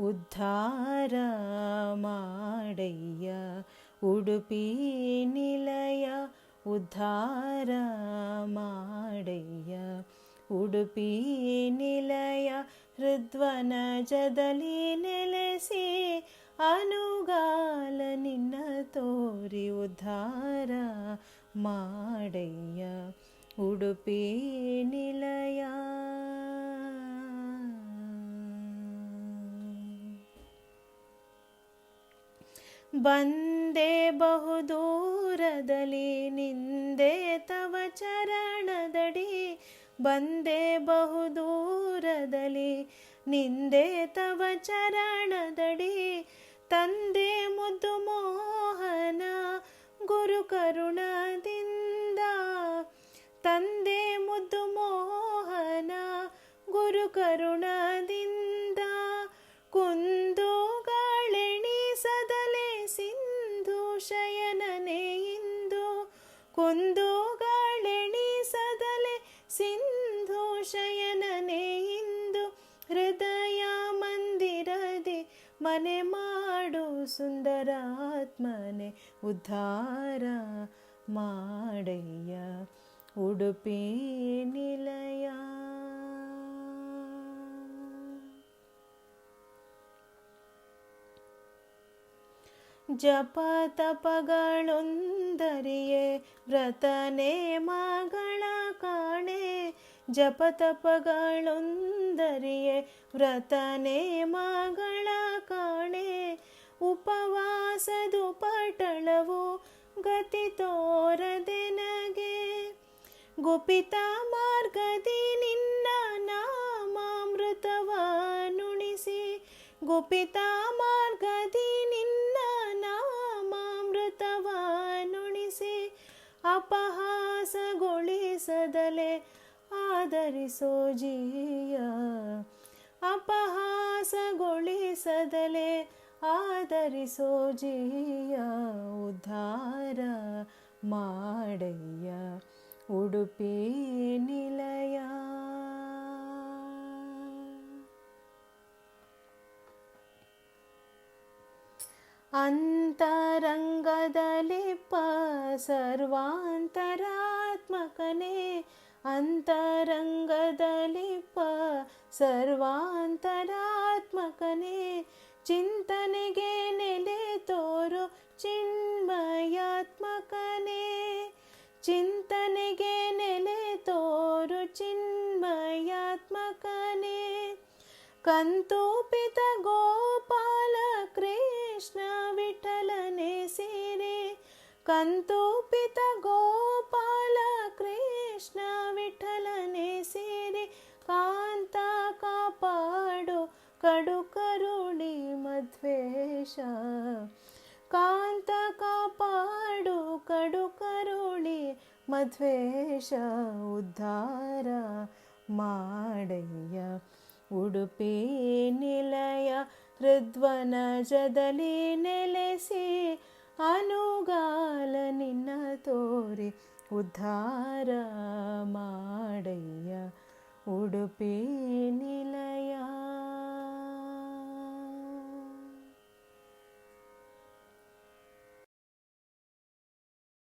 ಉದ್ಧಾರ ಮಾಡಯ್ಯ ಉಡುಪಿ ನಿಲಯ ಉದ್ಧಾರ ಮಾಡಯ್ಯ ಉಡುಪಿ ನಿಲಯ ಹೃದ್ವನ ಜದಲಿ ನೆಲೆಸಿ ಅನುಗಾಲ ನಿನ್ನ ತೋರಿ ಉದ್ಧಾರ ಮಾಡಯ್ಯ ಉಡುಪಿ ನಿಲಯ ಬಂದೆ ಬಹುದೂರದಲ್ಲಿ ನಿಂದೆ ತವ ಚರಣದಡಿ. ಬಂದೆ ಬಹುದೂರದಲ್ಲಿ ನಿಂದೆ ತವ ಚರಣದಡಿ. ತಂದೆ ಮುದ್ದು ಮೋಹನ ಗುರು ಕರುಣದಿಂದ. ತಂದೆ ಮುದ್ದು ಮೋಹನ ಗುರು ಕರುಣದಿಂದ ಕುಂದುಗಳೆಣಿಸದಲೆ ಸಿಂಧು ಶಯನನೆ ಇಂದು ಹೃದಯ ಮಂದಿರದಿ ಮನೆ ಮಾಡು ಸುಂದರಾತ್ಮನೆ ಉದ್ಧಾರ ಮಾಡಯ್ಯ ಉಡುಪಿ ನಿಲಯ. ಜಪ ತಪಗಳೊಂದರಿಯೇ ವ್ರತನೇ ಮಗಳ ಕಾಣೆ. ಜಪ ತಪಗಳೊಂದರಿಯೇ ವ್ರತನೇ ಮಗಳ ಕಾಣೆ. ಉಪವಾಸದು ಪಟಳವು ಗತಿ ತೋರದೆ ನಗೆ. ಗುಪಿತ ಮಾರ್ಗದಿ ನಿನ್ನ ನಾಮಾಮೃತವ ನುಣಿಸಿ ಗುಪಿತ ಅಪಹಾಸಗೊಳಿಸದಲೆ ಆದರಿಸೋ ಜೀಯ. ಅಪಹಾಸಗೊಳಿಸದಲೆ ಆದರಿಸೋ ಜೀಯ. ಉದ್ಧಾರ ಮಾಡಯ್ಯ ಉಡುಪಿ ಅಂತರಂಗದಲಿಪ್ಪ ಸರ್ವಾಂತರಾತ್ಮಕನೇ. ಅಂತರಂಗದಲಿಪ್ಪ ಸರ್ವಾಂತರಾತ್ಮಕನೇ. ಚಿಂತನೆಗೆ ನೆಲೆ ತೋರು ಚಿನ್ಮಯಾತ್ಮಕನೇ. ಚಿಂತನೆಗೆ ನೆಲೆ ತೋರು ಚಿನ್ಮಯಾತ್ಮಕನೇ. ಕಂತೂಪಿತ ಗೋಪಾಲ ಕೃಷ್ಣ ವಿಠಲನೆ ಸೇರೆ ಕಂತೂಪಿತ ಗೋಪಾಲ ಕೃಷ್ಣ ವಿಠಲನೆ ಸೇರೆ ಕಾಂತ ಕಾಪಾಡು ಕಡು ಕರುಣಿ ಮಧ್ವೇಶ ಕಾಂತ ಕಾಪಾಡು ಕಡು ಕರುಣಿ ಮಧ್ವೇಶ ಉದ್ಧಾರ ಮಾಡಯ್ಯ ಉಡುಪಿ ನಿಲಯ ಹೃದ್ವನ ಜದಲಿ ನೆಲೆಸಿ ಅನುಗಾಲ ನಿನ್ನ ತೋರಿ ಉದ್ಧಾರ ಮಾಡಯ್ಯ ಉಡುಪಿ ನಿಲಯ